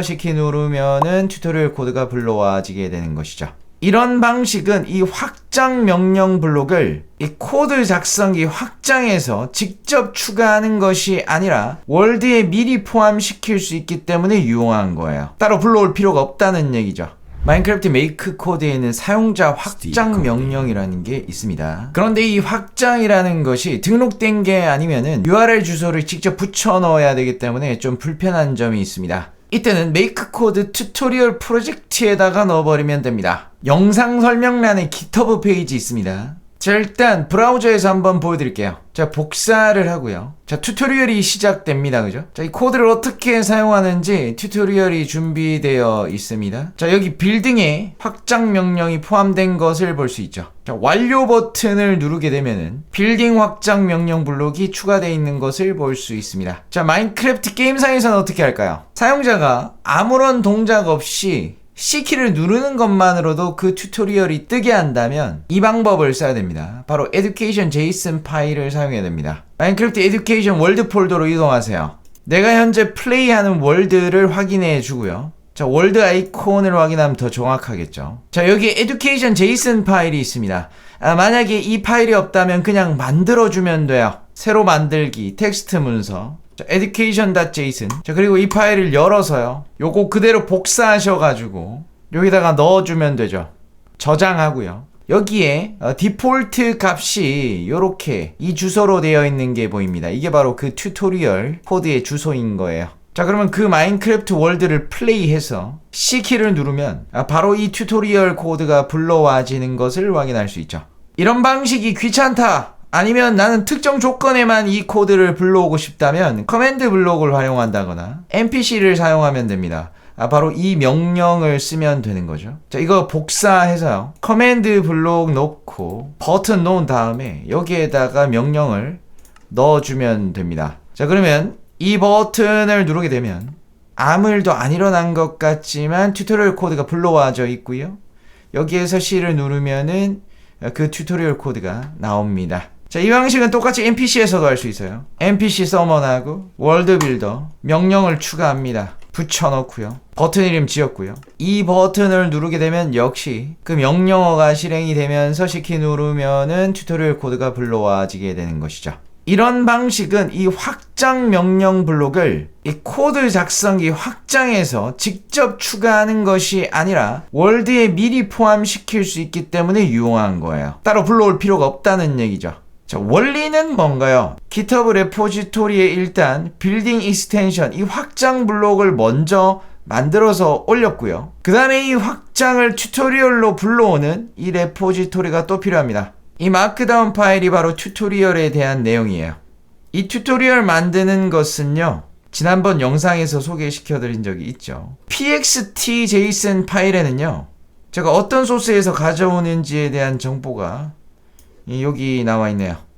시키 누르면은 튜토리얼 코드가 불러와지게 되는 것이죠. 이런 방식은 이 확장 명령 블록을 이 코드 작성기 확장해서 직접 추가하는 것이 아니라 월드에 미리 포함시킬 수 있기 때문에 유용한 거예요. 따로 불러올 필요가 없다는 얘기죠. 마인크래프트 메이크 코드에는 사용자 확장 명령이라는 게 있습니다. 그런데 이 확장이라는 것이 등록된 게 아니면은 URL 주소를 직접 붙여 넣어야 되기 때문에 좀 불편한 점이 있습니다. 이때는 메이크 코드 튜토리얼 프로젝트에다가 넣어버리면 됩니다. 영상 설명란에 GitHub 페이지 있습니다. 자, 일단 브라우저에서 한번 보여드릴게요. 자, 복사를 하고요. 자, 튜토리얼이 시작됩니다. 그죠? 자, 이 코드를 어떻게 사용하는지 튜토리얼이 준비되어 있습니다. 자, 여기 빌딩에 확장 명령이 포함된 것을 볼 수 있죠. 자, 완료 버튼을 누르게 되면은 빌딩 확장 명령 블록이 추가되어 있는 것을 볼 수 있습니다. 자, 마인크래프트 게임상에서는 어떻게 할까요? 사용자가 아무런 동작 없이 C키를 누르는 것만으로도 그 튜토리얼이 뜨게 한다면 이 방법을 써야 됩니다. 바로 education JSON 파일을 사용해야 됩니다. 마인크래프트 education 월드 폴더로 이동하세요. 내가 현재 플레이하는 월드를 확인해 주고요. 자, 월드 아이콘을 확인하면 더 정확하겠죠. 자, 여기 education JSON 파일이 있습니다. 아, 만약에 이 파일이 없다면 그냥 만들어주면 돼요. 새로 만들기, 텍스트 문서. 자, education.json. 자, 그리고 이 파일을 열어서요. 요거 그대로 복사하셔가지고 여기다가 넣어주면 되죠. 저장하고요. 여기에 어, 디폴트 값이 이렇게 이 주소로 되어 있는 게 보입니다. 이게 바로 그 튜토리얼 코드의 주소인 거예요. 자 그러면 그 마인크래프트 월드를 플레이해서 C키를 누르면 아, 바로 이 튜토리얼 코드가 불러와지는 것을 확인할 수 있죠. 이런 방식이 귀찮다. 아니면 나는 특정 조건에만 이 코드를 불러오고 싶다면 커맨드 블록을 활용한다거나 NPC를 사용하면 됩니다. 아, 바로 이 명령을 쓰면 되는 거죠. 자, 이거 복사해서요. 커맨드 블록 넣고 버튼 놓은 다음에 여기에다가 명령을 넣어주면 됩니다. 자, 그러면 이 버튼을 누르게 되면 아무 일도 안 일어난 것 같지만 튜토리얼 코드가 불러와져 있고요. 여기에서 C를 누르면은 그 튜토리얼 코드가 나옵니다. 자, 이 방식은 똑같이 NPC에서도 할 수 있어요. NPC 서먼하고 월드 빌더 명령을 추가합니다. 붙여넣고요. 버튼 이름 지었고요. 이 버튼을 누르게 되면 역시 그 명령어가 실행이 되면서 시키 누르면은 튜토리얼 코드가 불러와지게 되는 것이죠. 이런 방식은 이 확장 명령 블록을 이 코드 작성기 확장해서 직접 추가하는 것이 아니라 월드에 미리 포함시킬 수 있기 때문에 유용한 거예요. 따로 불러올 필요가 없다는 얘기죠. 자, 원리는 뭔가요? GitHub 레포지토리에 일단 빌딩 익스텐션, 이 확장 블록을 먼저 만들어서 올렸고요. 그 다음에 이 확장을 튜토리얼로 불러오는 이 레포지토리가 또 필요합니다. 이 마크다운 파일이 바로 튜토리얼에 대한 내용이에요. 이 튜토리얼 만드는 것은요. 지난번 영상에서 소개시켜 드린 적이 있죠. pxt.json 파일에는요. 제가 어떤 소스에서 가져오는지에 대한 정보가 여기 나와 있네요.